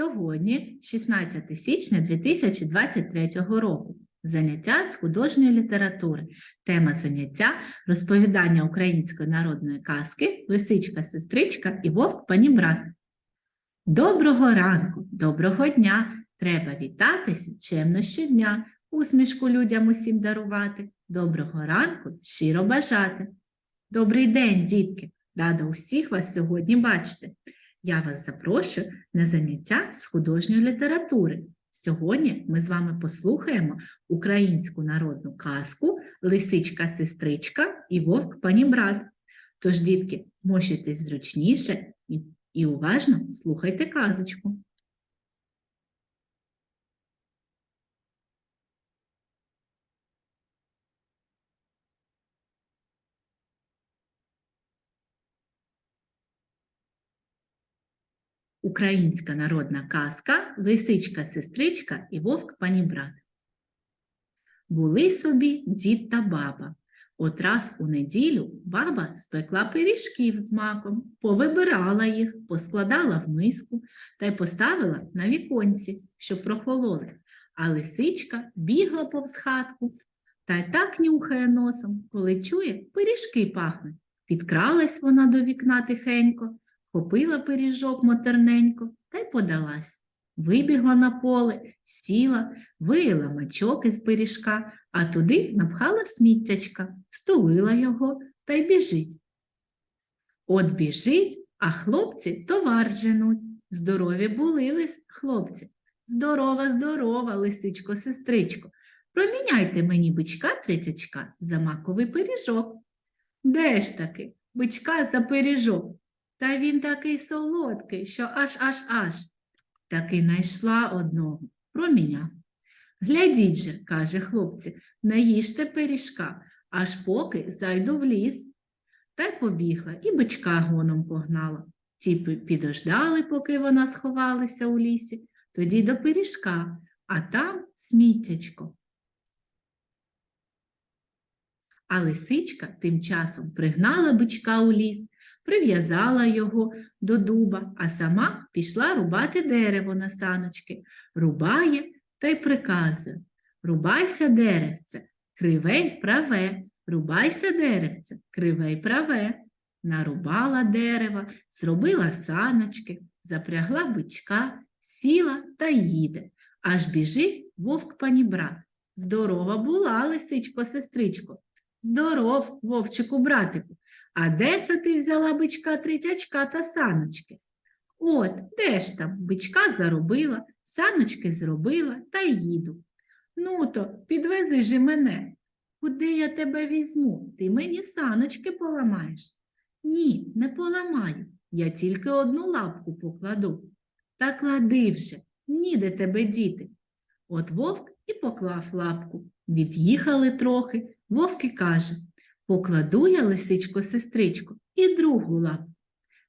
Сьогодні 16 січня 2023 року. Заняття з художньої літератури. Тема заняття розповідання української народної казки Лисичка, сестричка і вовк панібрат. Доброго ранку, доброго дня! Треба вітатися чемно щодня, усмішку людям усім дарувати. Доброго ранку, щиро бажати. Добрий день, дітки! Рада усіх вас сьогодні бачити. Я вас запрошую на заняття з художньої літератури. Сьогодні ми з вами послухаємо українську народну казку Лисичка-сестричка і вовк панібрат. Тож, дітки, мощуйтесь зручніше і, уважно слухайте казочку. Українська народна казка Лисичка, сестричка і вовк панібрат. Були собі дід та баба. От раз у неділю баба спекла пиріжків з маком, повибирала їх, поскладала в миску та й поставила на віконці, щоб прохололи. А лисичка бігла повз хатку та й так нюхає носом, коли чує, пиріжки пахнуть. Підкралась вона до вікна тихенько, Купила пиріжок мотерненько та й подалась. Вибігла на поле, сіла, вияла мачок із пиріжка, а туди напхала сміттячка, стулила його та й біжить. От біжить, а хлопці товар женуть. Здорові були лис хлопці. Здорова, здорова, лисичко, сестричко. Проміняйте мені бичка трицячка за маковий пиріжок. Де ж таки бичка за пиріжок? Та він такий солодкий, що аж аж аж. Таки найшла одного, проміняв. Глядіть же, каже хлопці, не їжте пиріжка, аж поки зайду в ліс. Та й побігла і бичка гоном погнала. Ті підождали, поки вона сховалася у лісі, тоді до пиріжка, а там сміттячко. А лисичка тим часом пригнала бичка у ліс, прив'язала його до дуба, а сама пішла рубати дерево на саночки, рубає та й приказує Рубайся, деревце, криве й праве, рубайся, деревце, криве й праве. Нарубала дерева, зробила саночки, запрягла бичка, сіла та їде. Аж біжить вовк панібрат. Здорова була, лисичко, сестричко. Здоров, вовчику, братику. А де це ти взяла бичка третячка та саночки? От, де ж там? Бичка заробила, саночки зробила та їду. Ну то, підвези же мене. Куди я тебе візьму? Ти мені саночки поламаєш? Ні, не поламаю. Я тільки одну лапку покладу. Та клади вже, ніде тебе діти. От вовк і поклав лапку. Від'їхали трохи. Вовк і каже Покладу я, лисичко, сестричко, і другу лапу.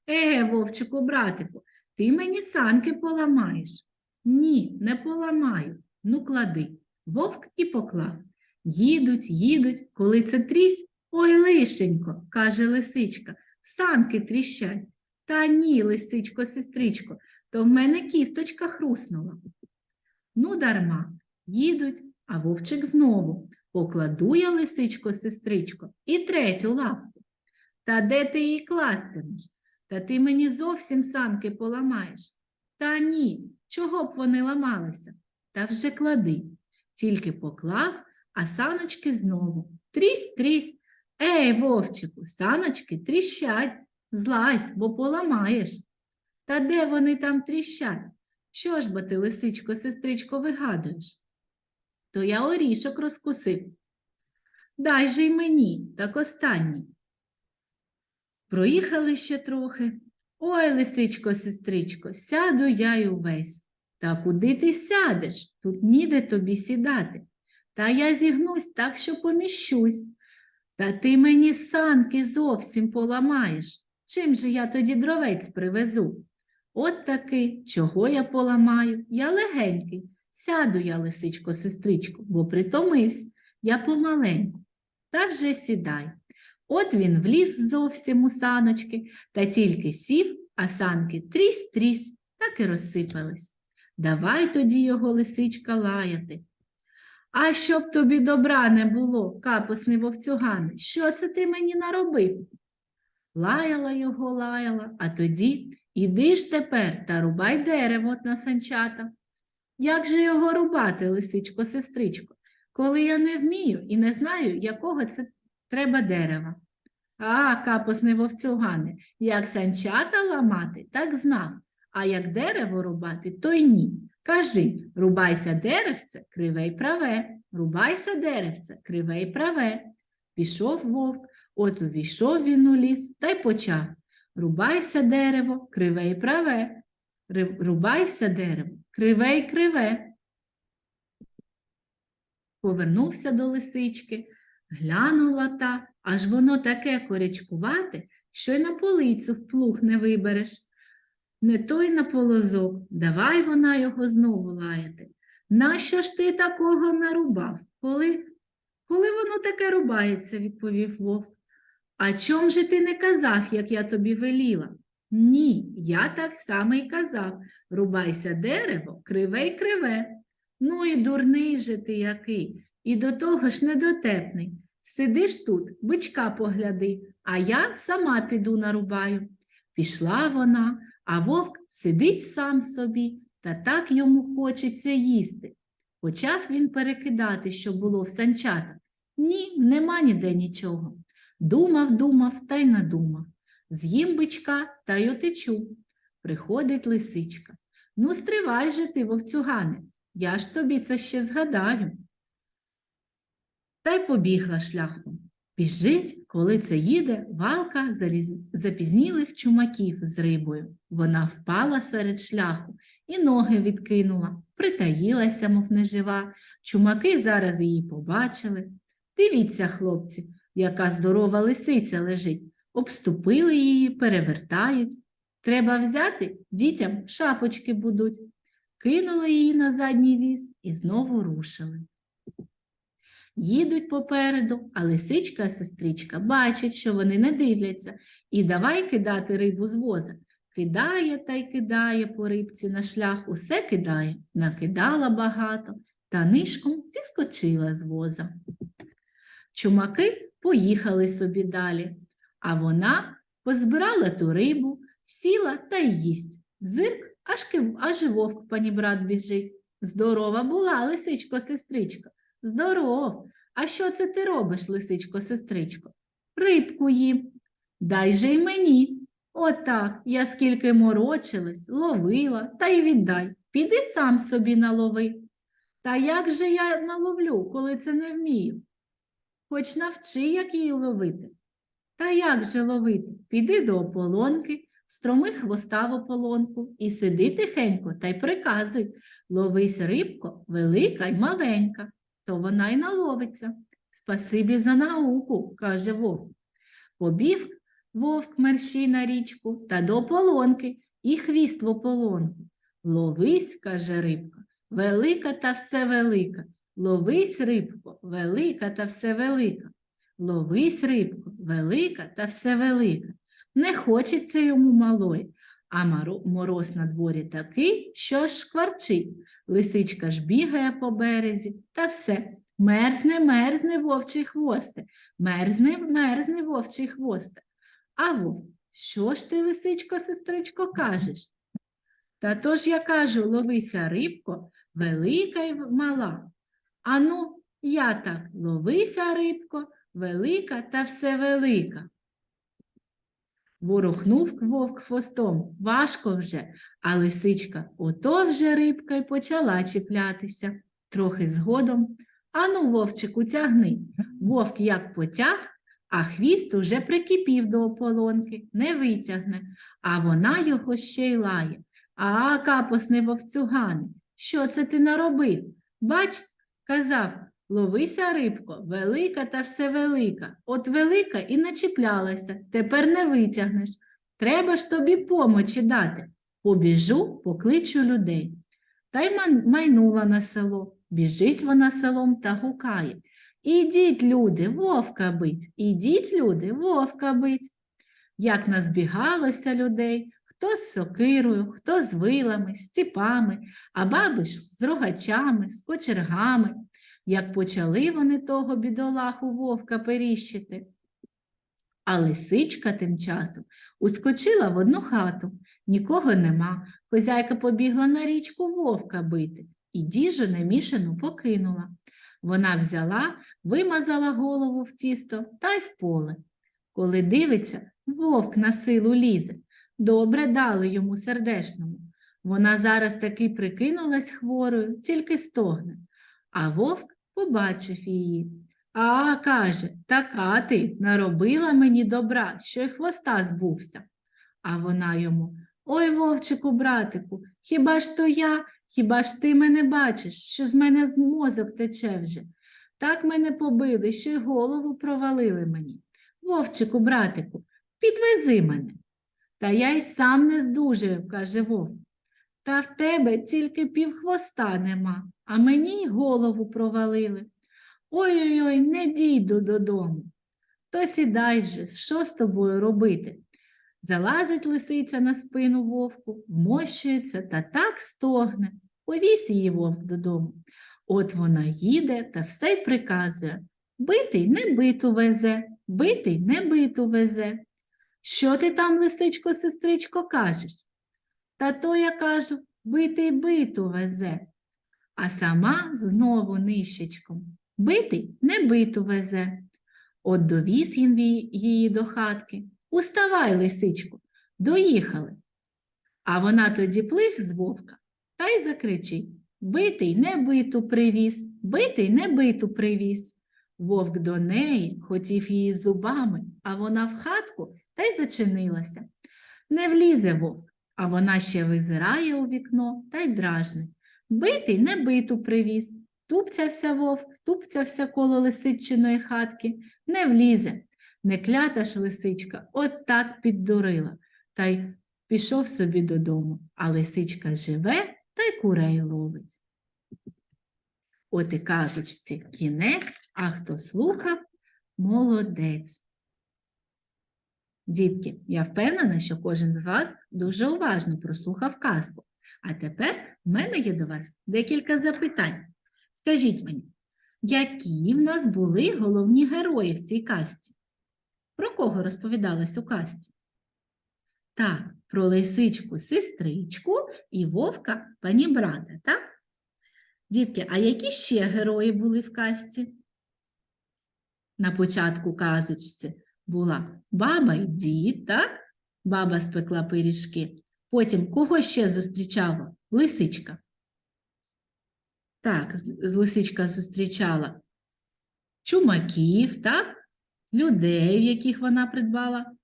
Еге, вовчику, братику, ти мені санки поламаєш. Ні, не поламаю. Ну, клади. Вовк і поклав. Їдуть, їдуть, коли це трісь, ой, лишенько, каже лисичка, санки тріщать. Та ні, лисичко, сестричко, то в мене кісточка хруснула. Ну, дарма, їдуть, а вовчик знову. Покладу я, лисичко, сестричко, і третю лапку. Та де ти її кластимеш? Та ти мені зовсім санки поламаєш. Та ні, чого б вони ламалися? Та вже клади. Тільки поклав, а саночки знову. Трісь, трісь. Ей, вовчику, саночки тріщать. Злазь, бо поламаєш. Та де вони там тріщать? Що ж бо ти, лисичко, сестричко, вигадуєш? То я орішок розкусив. Дай же й мені, так останній. Проїхали ще трохи. Ой, лисичко, сестричко, сяду я й увесь. Та куди ти сядеш? Тут ніде тобі сідати. Та я зігнусь так, що поміщусь. Та ти мені санки зовсім поламаєш. Чим же я тоді дровець привезу? От таки, чого я поламаю? Я легенький, Сяду я, лисичко, сестричко, бо притомився, я помаленьку. Та вже сідай. От він вліз зовсім у саночки та тільки сів, а санки трісь-трісь, так і розсипались. Давай тоді його лисичка лаяти. А щоб тобі добра не було, капусний вовцюгане, що це ти мені наробив? Лаяла його, лаяла, а тоді іди ж тепер та рубай дерево на санчата. Як же його рубати, лисичко, сестричко, коли я не вмію і не знаю, якого це треба дерева? А, капусний вовцюгане, як санчата ламати, так знав, а як дерево рубати, то й ні. Кажи, рубайся деревце, криве й праве, рубайся деревце, криве й праве. Пішов вовк, от увійшов він у ліс та й почав. Рубайся дерево, криве й праве, рубайся дерево, криве й криве. Повернувся до лисички, глянула та, аж воно таке корячкувате, що й на полицю в плуг не вибереш. Не той на полозок, давай вона його знову лаяти. Нащо ж ти такого нарубав? Коли, коли воно таке рубається, відповів вовк. А чом же ти не казав, як я тобі веліла? Ні, я так само й казав. Рубайся дерево, криве й криве. Ну і дурний же ти який, і до того ж недотепний. Сидиш тут, бичка погляди, а я сама піду нарубаю. Пішла вона, а вовк сидить сам собі, та так йому хочеться їсти. Почав він перекидати, що було в санчатах. Ні, нема ніде нічого. Думав, думав та й надумав. З'їм бичка та й отечу. Приходить лисичка. Ну, стривай же ти, вовцюгане, я ж тобі це ще згадаю. Та й побігла шляхом. Біжить, коли це їде валка заліз... запізнілих чумаків з рибою. Вона впала серед шляху і ноги відкинула, притаїлася, мов нежива. Чумаки зараз її побачили. Дивіться, хлопці, яка здорова лисиця лежить. Обступили її, перевертають. Треба взяти, дітям шапочки будуть. Кинули її на задній віз і знову рушили. Їдуть попереду, а лисичка сестричка бачить, що вони не дивляться, і давай кидати рибу з воза. Кидає та й кидає по рибці на шлях, усе кидає, накидала багато, та нишком зіскочила з воза. Чумаки поїхали собі далі, а вона позбирала ту рибу, сіла та їсть. Зирк, аж, кив- аж вовк панібрат біжить. Здорова була, лисичко, сестричка. Здоров. А що це ти робиш, лисичко, сестричко? Рибку їм. Дай же й мені. Отак, я скільки морочилась, ловила, та й віддай. Піди сам собі налови. Та як же я наловлю, коли це не вмію? Хоч навчи, як її ловити. Та як же ловити? Піди до ополонки, строми хвоста в ополонку і сиди тихенько та й приказуй ловись рибко, велика й маленька, то вона й наловиться. Спасибі за науку, каже вовк. Побіг вовк мерщій на річку та до ополонки і хвіст в ополонку. Ловись, каже рибка, велика та все велика. Ловись, рибко, велика та все велика. Ловись, рибко, велика та все велика. Не хочеться йому малої, а мороз на дворі такий, що ж шкварчить. Лисичка ж бігає по березі, та все. Мерзне, мерзне вовчий хвосте, мерзне, мерзне вовчий хвосте. А вовк, що ж ти, лисичко, сестричко, кажеш? Та то ж я кажу, ловися рибко, велика й мала. Ану, я так, ловися рибко, велика та все велика. Ворухнув вовк хвостом, важко вже, а лисичка ото вже рибка й почала чіплятися. Трохи згодом. Ану, вовчику, тягни. Вовк як потяг, а хвіст уже прикипів до ополонки, не витягне, а вона його ще й лає. А, капосне вовцюгане, що це ти наробив? Бач, казав, ловися, рибко, велика та все велика. От велика і начіплялася, тепер не витягнеш. Треба ж тобі помочі дати. Побіжу, покличу людей. Та й майнула на село. Біжить вона селом та гукає. Ідіть, люди, вовка бить, ідіть, люди, вовка бить. Як назбігалося людей, хто з сокирою, хто з вилами, з ціпами, а баби ж з рогачами, з кочергами. Як почали вони того бідолаху вовка періщити. А лисичка тим часом ускочила в одну хату. Нікого нема. Хозяйка побігла на річку вовка бити і діжу немішану покинула. Вона взяла, вимазала голову в тісто та й в поле. Коли дивиться, вовк на силу лізе. Добре дали йому сердешному. Вона зараз таки прикинулась хворою, тільки стогне. А вовк побачив її. А, каже, така ти наробила мені добра, що й хвоста збувся. А вона йому Ой, вовчику, братику, хіба ж то я, хіба ж ти мене бачиш, що з мене з мозок тече вже? Так мене побили, що й голову провалили мені. Вовчику, братику, підвези мене. Та я й сам не здужаю, каже вовк. Та в тебе тільки півхвоста нема, а мені й голову провалили. Ой-ой-ой, не дійду додому. То сідай вже, що з тобою робити? Залазить лисиця на спину вовку, вмощується та так стогне. Повісь її вовк додому. От вона їде та все й приказує. Битий не биту везе, битий не биту везе. Що ти там, лисичко, сестричко, кажеш? Та то я кажу, битий биту везе. А сама знову нищечком. Битий не биту везе. От довіз він її до хатки. Уставай, лисичко, доїхали. А вона тоді плих з вовка та й закричить Битий не биту привіз, битий не биту привіз. Вовк до неї хотів її зубами, а вона в хатку та й зачинилася. Не влізе вовк, а вона ще визирає у вікно та й дражнить. Битий не биту привіз. Тупцявся вовк, тупцявся коло лисичиної хатки, не влізе. Не клята ж лисичка, от так піддурила, та й пішов собі додому, а лисичка живе та й курей ловить. От і казочці кінець, а хто слухав, молодець. Дітки, я впевнена, що кожен з вас дуже уважно прослухав казку. А тепер в мене є до вас декілька запитань. Скажіть мені, які в нас були головні герої в цій казці? Про кого розповідалось у казці? Так, про лисичку сестричку і вовка панібрата, так? Дітки, а які ще герої були в казці? На початку казочці була баба і дід, так? Баба спекла пиріжки. Потім кого ще зустрічала? Лисичка. Так, лисичка зустрічала чумаків, так? людей, в яких вона придбала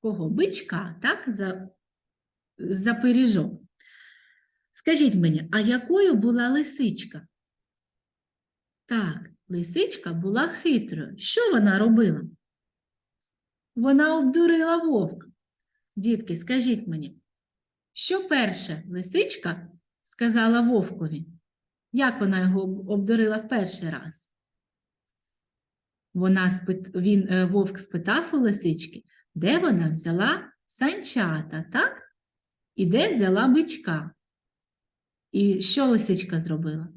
кого? Бичка, так? За, за пиріжок. Скажіть мені, а якою була лисичка? Так, лисичка була хитрою. Що вона робила? Вона обдурила вовка. Дітки, скажіть мені, що перше лисичка сказала вовкові? Як вона його обдурила в перший раз? Вона спит... він, е, вовк спитав у лисички, де вона взяла санчата, так? І де взяла бичка. І що лисичка зробила?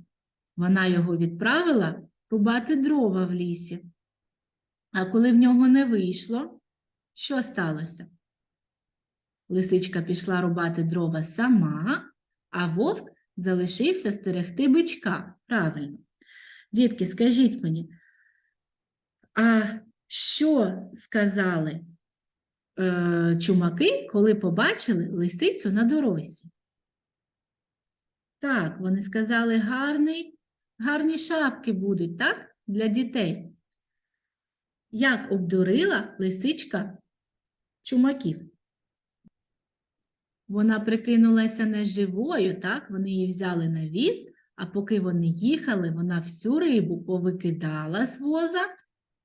Вона його відправила рубати дрова в лісі. А коли в нього не вийшло, що сталося? Лисичка пішла рубати дрова сама, а вовк залишився стерегти бичка. Правильно. Дітки, скажіть мені, а що сказали е, чумаки, коли побачили лисицю на дорозі? Так, вони сказали, гарний, гарні шапки будуть, так? Для дітей. Як обдурила лисичка чумаків? Вона прикинулася неживою, так? Вони її взяли на віз, а поки вони їхали, вона всю рибу повикидала з воза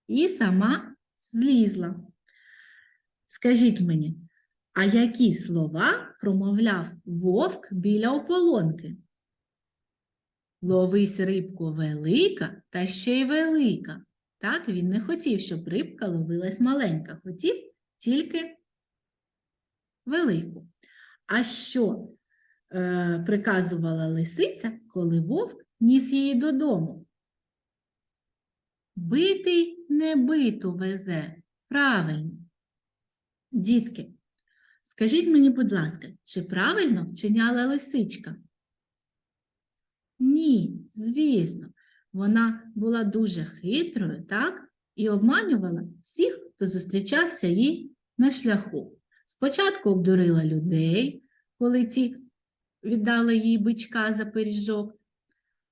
і сама злізла. Скажіть мені, а які слова промовляв вовк біля ополонки? Ловись рибко велика та ще й велика. Так, він не хотів, щоб рибка ловилась маленька, хотів тільки велику. А що е, приказувала лисиця, коли вовк ніс її додому? Битий не биту везе. Правильно. Дітки, скажіть мені, будь ласка, чи правильно вчиняла лисичка? Ні, звісно, вона була дуже хитрою, так? І обманювала всіх, хто зустрічався їй на шляху. Спочатку обдурила людей, коли ті віддали їй бичка за пиріжок.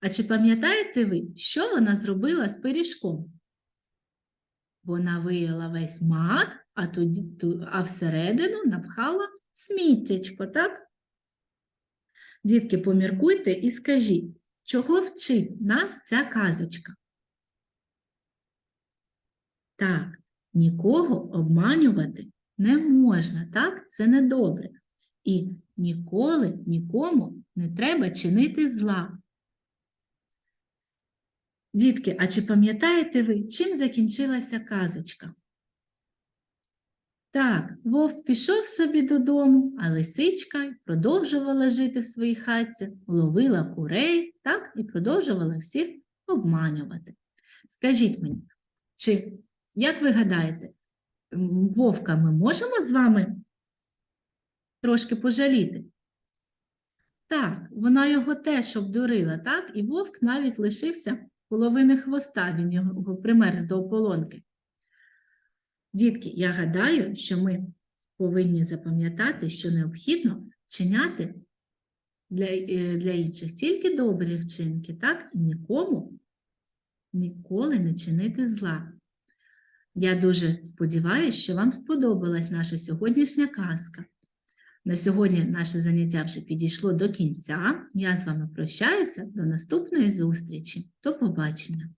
А чи пам'ятаєте ви, що вона зробила з пиріжком? Вона вияла весь мак, а, тоді, а всередину напхала сміттячко, так? Дітки, поміркуйте і скажіть, чого вчить нас ця казочка? Так, нікого обманювати не можна, так? Це недобре. І ніколи нікому не треба чинити зла. Дітки, а чи пам'ятаєте ви, чим закінчилася казочка? Так, вовк пішов собі додому, а лисичка продовжувала жити в своїй хатці, ловила курей, так, і продовжувала всіх обманювати. Скажіть мені, чи, як ви гадаєте, вовка ми можемо з вами трошки пожаліти? Так, вона його теж обдурила, так? І вовк навіть лишився половини хвоста, він його примерз до ополонки. Дітки, я гадаю, що ми повинні запам'ятати, що необхідно вчиняти для, е, для інших тільки добрі вчинки, так? І нікому ніколи не чинити зла. Я дуже сподіваюся, що вам сподобалась наша сьогоднішня казка. На сьогодні наше заняття вже підійшло до кінця. Я з вами прощаюся. До наступної зустрічі. До побачення!